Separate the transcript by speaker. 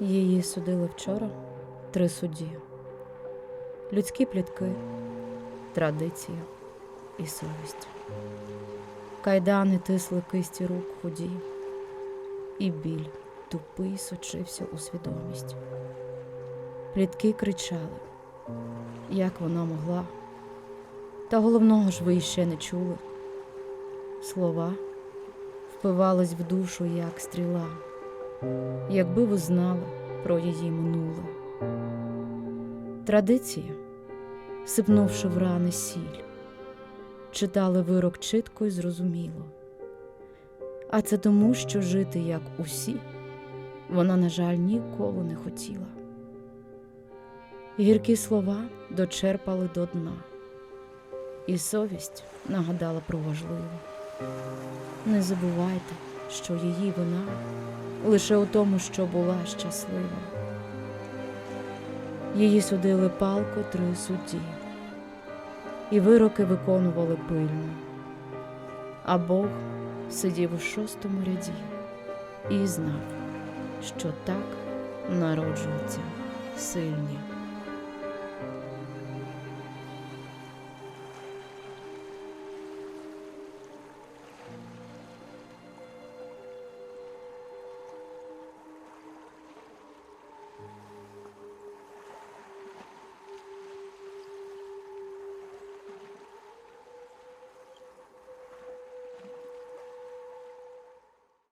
Speaker 1: Її судили вчора три судді: людські плітки, традиція і совість. Кайдани тисли кисті рук худі, і біль тупий сочився у свідомість. Плітки кричали, як вона могла, та головного ж ви іще не чули. Слова впивались в душу, як стріла якби ви знали про її минуле. Традиція, сипнувши в рани сіль, читали вирок чітко і зрозуміло. А це тому, що жити, як усі, вона, на жаль, ніколи не хотіла. Гіркі слова дочерпали до дна, і совість нагадала про важливе. Не забувайте, що її вина лише у тому, що була щаслива. Її судили палко три судді, і вироки виконували пильно. А Бог сидів у шостому ряді і знав, що так народжуються сильні.